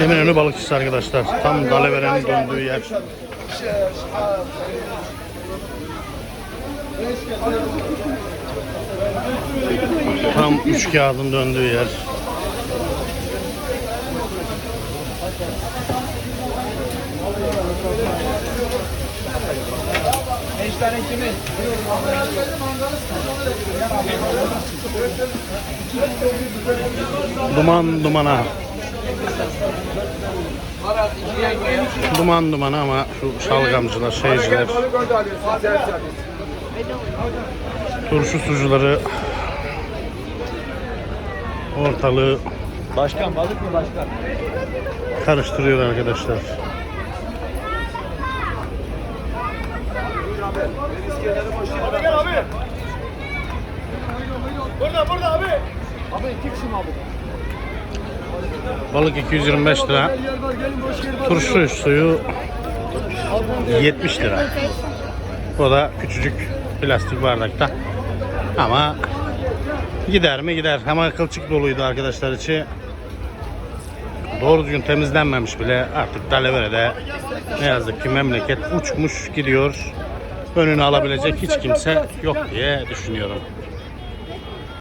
Eminönü balıkçısı arkadaşlar. Tam Dalavere'nin döndüğü yer. Tam üç kağıdın döndüğü yer. Duman dumana. Duman dumana ama şu şalgamcılar, şeyciler, turşu sucuları ortalığı Başkan balık mı başkan? karıştırıyor arkadaşlar. Gel abi. Burada burada abi. Abi iki kişi mi? Balık 225 lira, turşu suyu 70 lira. O da küçücük plastik bardakta. Ama gider mi gider. Ama kılçık doluydu arkadaşlar içi. Doğru düzgün temizlenmemiş bile. Artık Dalavere'de ne yazık ki memleket uçmuş gidiyor. Önünü alabilecek hiç kimse yok diye düşünüyorum.